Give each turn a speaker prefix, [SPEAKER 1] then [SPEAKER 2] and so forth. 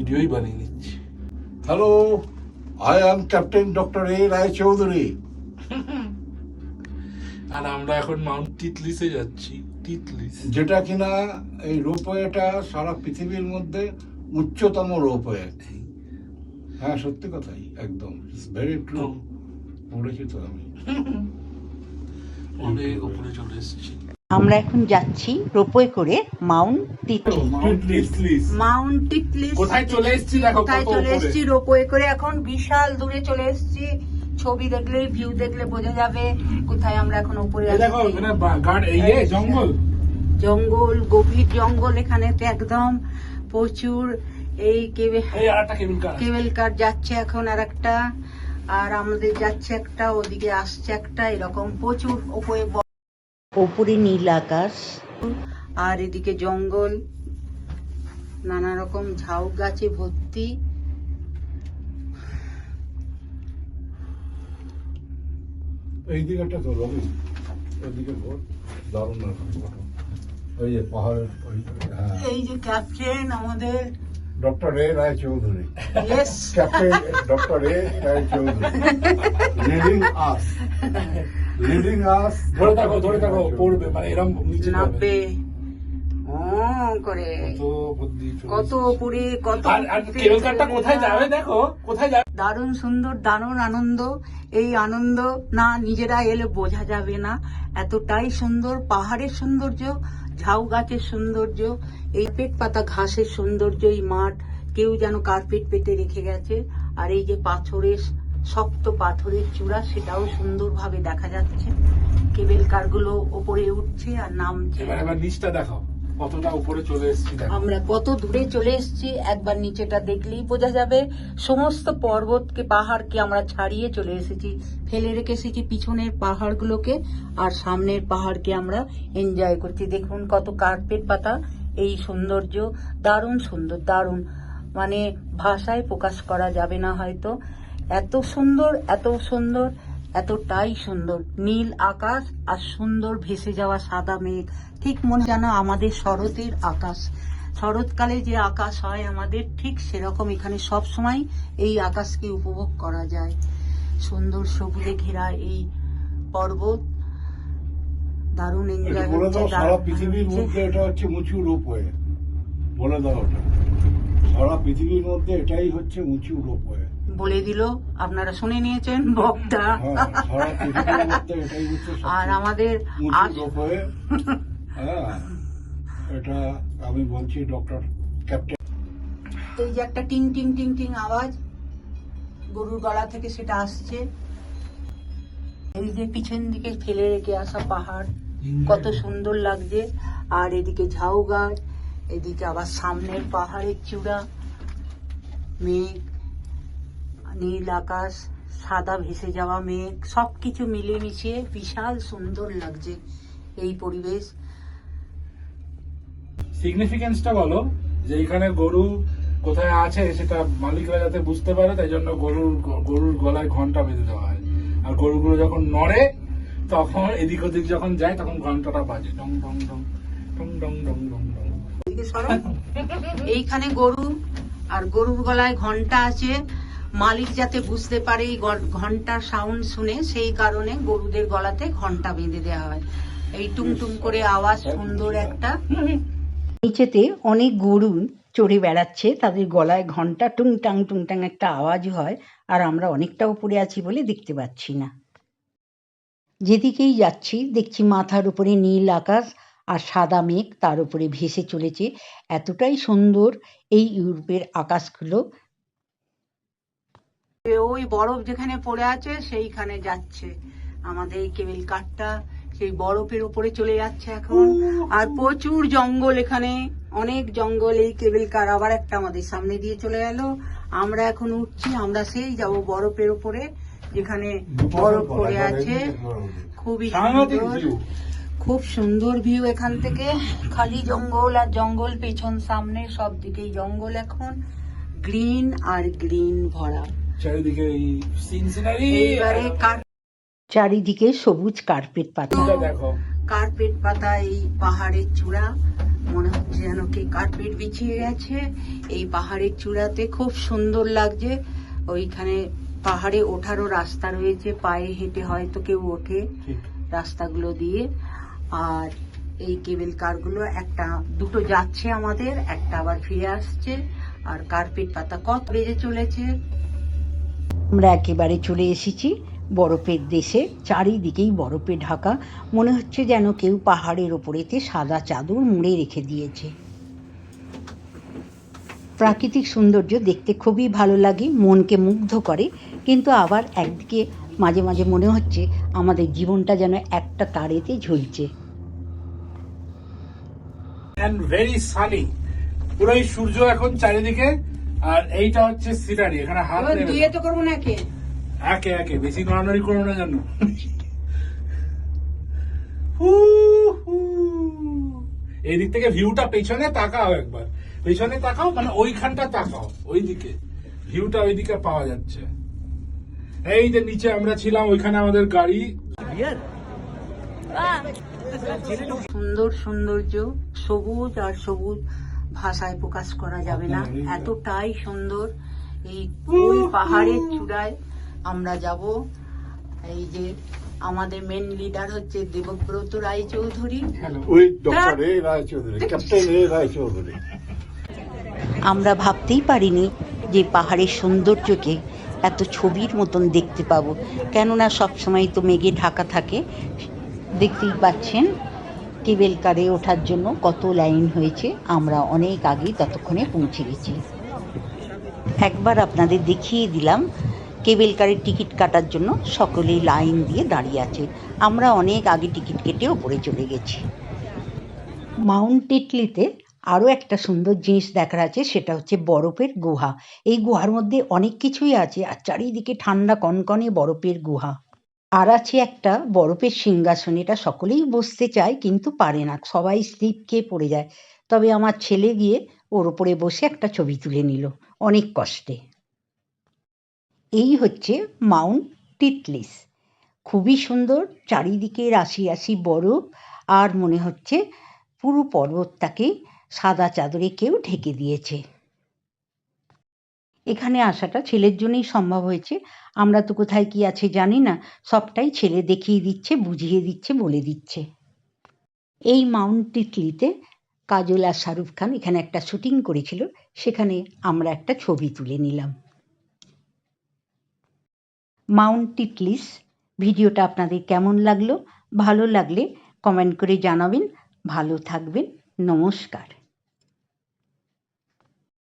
[SPEAKER 1] ভিডিওই বানিয়ে নিচ্ছি।
[SPEAKER 2] Hello I am captain doctor A Roy Chowdhury
[SPEAKER 1] আর আমরা এখন মাউন্ট টিটলিসে যাচ্ছি। টিটলিস
[SPEAKER 2] যেটা কিনা এই রোপওয়েটা সারা পৃথিবীর মধ্যে উচ্চতম রোপওয়ে। হ্যাঁ সত্যি কথাই একদম। ভেরি ট্রু পড়েছি তো আমি।
[SPEAKER 1] অনেক উপরে চলে এসেছি।
[SPEAKER 3] আমরা এখন যাচ্ছি রোপওয়ে করে mount Titli
[SPEAKER 1] Titlis.
[SPEAKER 3] Mount Titli
[SPEAKER 1] কোথায় চলে এসেছি দেখো
[SPEAKER 3] কোথায় চলে। এসেছি রোপওয়ে করে? এখন বিশাল দূরে চলে এসেছি। ছবি দেখলে ভিউ দেখলে বোঝা যাবে কোথায় আমরা এখন উপরে
[SPEAKER 1] দেখো এখানে গার্ড এই যে জঙ্গল।
[SPEAKER 3] জঙ্গল গভীর জঙ্গল এখানে তো একদম প্রচুর এই
[SPEAKER 1] কেবল কার
[SPEAKER 3] যাচ্ছে এখন আর একটা আর আমাদের যাচ্ছে একটা ওদিকে আসছে একটা এরকম প্রচুর ওপরে ওপরে নীল আকাশ। আর এদিকে জঙ্গল নানা রকম ঝাউ গাছে ভর্তি।
[SPEAKER 2] এই দিকেটা তো রবি এদিকে দারুণ ওই যে পাহাড়ের হ্যাঁ।
[SPEAKER 3] এই যে ক্যাপ্টেন আমাদের
[SPEAKER 2] doctor A Roy Chowdhury
[SPEAKER 3] yes
[SPEAKER 2] captain doctor A Roy Chowdhury leading us leading us
[SPEAKER 1] ধরে থাকো ধরে থাকো পড়বে মানে এরকম নিচে
[SPEAKER 3] করে।
[SPEAKER 1] কত বুদ্ধি চলে
[SPEAKER 3] কত
[SPEAKER 1] কোথায় যাবে দেখো কোথায় যাবে?
[SPEAKER 3] দারুণ সুন্দর দারুণ আনন্দ। এই আনন্দ না নিজেরা এলে বোঝা যাবে না। এতটাই সুন্দর পাহাড়ের সৌন্দর্য ঝাউ গাছের সৌন্দর্য, এই পেট পাতা ঘাসের সৌন্দর্য, এই মাঠ, কেউ যেন কার্পেট পেতে রেখে গেছে। আর এই যে পাথরের শক্ত পাথরের চূড়া, সেটাও সুন্দরভাবে দেখা যাচ্ছে। কেবেল কারগুলো ওপরে উঠছে আর নামছে।
[SPEAKER 1] এবার নিচটা দেখো
[SPEAKER 3] আমরা কত দূরে চলে এসেছি, একবার নিচেটা দেখলেই বোঝা যাবে। সমস্ত পর্বতকে, পাহাড়কে আমরা ছাড়িয়ে চলে এসেছি। ফেলে রেখে এসেছি পিছনের পাহাড়গুলোকে আর সামনের পাহাড়কে আমরা এনজয় করছি। দেখুন কত কার্পেট পাতা, এই সৌন্দর্য, দারুণ সুন্দর, দারুণ। মানে ভাষায় প্রকাশ করা যাবে না হয়তো। এত সুন্দর এত সুন্দর। এতটাই সুন্দর। নীল আকাশ আর সুন্দর ভেসে যাওয়া সাদা মেঘ। ঠিক মনে যেন আমাদের শরতের আকাশ। শরৎকালে যে আকাশ হয় আমাদের ঠিক সেরকম এখানে সব সময় এই আকাশকে উপভোগ করা যায়। সুন্দর সবুজে ঘেরা এই পর্বত। দারুণ এনজয় হচ্ছে।
[SPEAKER 2] সারা পৃথিবীর মধ্যে এটা হচ্ছে উঁচু রোপওয়ে বলে দাও ওটা। সারা পৃথিবীর মধ্যে এটাই হচ্ছে উঁচু রোপওয়ে
[SPEAKER 3] বলে দিল আপনারা শুনে নিয়েছেন বক্তা।
[SPEAKER 2] হ্যাঁ
[SPEAKER 3] আর আমাদের
[SPEAKER 2] হ্যাঁ এটা আমি বলছি ডক্টর ক্যাপ্টেন।
[SPEAKER 3] এই যে একটা টিং টিং টিং টিং আওয়াজ গরুর গলা থেকে সেটা আসছে। এই যে পিছন দিকে ফেলে রেখে আসা পাহাড় কত সুন্দর লাগছে। আর এদিকে ঝাউ গাছ এদিকে আবার সামনের পাহাড়ের চূড়া মেঘ। নীল আকাশ সাদা ভেসে যাওয়া মেঘ সবকিছু মিলে মিশিয়ে বিশাল সুন্দর লাগছে এই পরিবেশ।
[SPEAKER 1] সিগনিফিকেন্সটা বলো যে এখানে গরু কোথায় আছে সেটা মালিকরা যাতে বুঝতে পারে তাই জন্য গরুর গরুর গলায় ঘণ্টা বেঁধে দেওয়া হয়। আর গরুগুলো যখন নড়ে তখন এদিক ওদিক যখন যায় তখন ঘন্টাটা বাজে। ডং ডং ডং ডং ডং ডং ডং ডং।
[SPEAKER 3] এইখানে গরু আর গরুর গলায় ঘণ্টা আছে। মালিক যাতে বুঝতে পারে এই ঘণ্টার সাউন্ড শুনে, সেই কারণে গরুদের গলাতে ঘণ্টা বেঁধে দেওয়া হয়। এই টুং টুং করে আওয়াজ, সুন্দর একটা। নিচেতে অনেক গরু চড়ে বেড়াচ্ছে, তাদের গলায় ঘণ্টা টুংটাং টুংটাং একটা আওয়াজ হয়, আর আমরা অনেকটা উপরে আছি বলে দেখতে পাচ্ছি না। যেদিকেই যাচ্ছি, দেখছি মাথার উপরে নীল আকাশ আর সাদা মেঘ তার উপরে ভেসে চলেছে। এতটাই সুন্দর এই ইউরোপের আকাশগুলো ওই বরফ যেখানে পড়ে আছে সেইখানে যাচ্ছে। আমাদের এই কেবল কারটা সেই বরফের উপরে চলে যাচ্ছে এখন। আর প্রচুর জঙ্গল এখানে অনেক জঙ্গল এই কেবল কার আবার একটা আমাদের সামনে দিয়ে চলে গেল আমরা এখন উঠছি আমরা সেই যাব বরফের উপরে যেখানে বরফ পড়ে আছে খুবই সুন্দর। খুব সুন্দর ভিউ এখান থেকে। খালি জঙ্গল আর জঙ্গল পেছন সামনে সব দিকেই জঙ্গল এখন। গ্রিন আর গ্রিন ভরা।
[SPEAKER 1] চারিদিকে এই সিন
[SPEAKER 3] এইবারে কার চারিদিকে সবুজ কার্পেট পাতা।
[SPEAKER 1] দেখো।
[SPEAKER 3] কার্পেট পাতা এই পাহাড়ের চূড়া। মনে হচ্ছে যেন কি কার্পেট বিছিয়ে গেছে। এই পাহাড়ের চূড়াতে খুব সুন্দর লাগছে। ওইখানে পাহাড়ে ওঠারও রাস্তা রয়েছে। পায়ে হেঁটে হয়তো কেউ ওঠে রাস্তাগুলো দিয়ে। আর এই কেবল কারগুলো একটা দুটো যাচ্ছে আমাদের একটা আবার ফিরে আসছে। আর কার্পেট পাতা কত বেজে চলেছে? আমরা একেবারে চলে এসেছি বরফের দেশে, চারিদিকেই বরফে ঢাকা। মনে হচ্ছে যেন কেউ পাহাড়ের ওপরেতে সাদা চাদর মুড়ে রেখে দিয়েছে। প্রাকৃতিক সৌন্দর্য দেখতে খুবই ভালো লাগে, মনকে মুগ্ধ করে। কিন্তু আবার একদিকে মাঝে মাঝে মনে হচ্ছে আমাদের জীবনটা যেন একটা তারেতে ঝুলছে।
[SPEAKER 1] সূর্য এখন চারিদিকে আর এইটা হচ্ছে সিনারি এখানে হাত
[SPEAKER 3] দুয়ে তো করব না কে
[SPEAKER 1] একে একে বেশি নড়ানড়ি করো না জানো হু, হু। এই দিক থেকে ভিউটা পেছনে তাকাও একবার। পেছনে তাকাও মানে ওইখানটা তাকাও ওইদিকে। ভিউটা ওইদিকে পাওয়া যাচ্ছে। এই যে নিচে আমরা ছিলাম ওইখানে আমাদের গাড়ি।
[SPEAKER 3] সুন্দর সৌন্দর্য সবুজ আর সবুজ। ভাষায় প্রকাশ করা যাবে না। এতটাই সুন্দর এই ওই পাহাড়ের চূড়ায় আমরা যাব। এই যে আমাদের মেন লিডার হচ্ছে দেবব্রত রায় চৌধুরী
[SPEAKER 2] ওই doctor A Roychowdhury captain A Roychowdhury.
[SPEAKER 3] আমরা ভাবতেই পারিনি যে পাহাড়ের সৌন্দর্যকে এত ছবির মতন দেখতে পাবো। কেননা সবসময় তো মেঘে ঢাকা থাকে। দেখতেই পাচ্ছেন। কেবেল কারে ওঠার জন্য কত লাইন হয়েছে, আমরা অনেক আগেই ততক্ষণে পৌঁছে গেছি। একবার আপনাদের দেখিয়ে দিলাম, কেবেল কারের টিকিট কাটার জন্য সকলেই লাইন দিয়ে দাঁড়িয়ে আছে। আমরা অনেক আগে টিকিট কেটে ওপরে চলে গেছি। মাউন্ট টিটলিতে আরও একটা সুন্দর জিনিস দেখার আছে, সেটা হচ্ছে বরফের গুহা। এই গুহার মধ্যে অনেক কিছুই আছে, আর চারিদিকে ঠান্ডা কনকনে বরফের গুহা। আর আছে একটা বরফের সিংহাসন, এটা সকলেই বসতে চায় কিন্তু পারে না, সবাই স্লিপ খেয়ে পড়ে যায়। তবে আমার ছেলে গিয়ে ওর ওপরে বসে একটা ছবি তুলে নিল, অনেক কষ্টে। এই হচ্ছে মাউন্ট টিটলিস। খুবই সুন্দর, চারিদিকে রাশি রাশি বরফ আর মনে হচ্ছে পুরো পর্বতটাকে সাদা চাদরে কেউ ঢেকে দিয়েছে। এখানে আসাটা ছেলের জন্যই সম্ভব হয়েছে। আমরা তো কোথায় কি আছে জানি না, সবটাই ছেলে দেখিয়ে দিচ্ছে, বুঝিয়ে দিচ্ছে, বলে দিচ্ছে। এই মাউন্ট টিটলিতে কাজল আর শাহরুখ খান এখানে একটা শুটিং করেছিল, সেখানে আমরা একটা ছবি তুলে নিলাম। মাউন্ট টিটলিস ভিডিওটা আপনাদের কেমন লাগল? ভালো লাগলে কমেন্ট করে জানাবেন। ভালো থাকবেন। নমস্কার।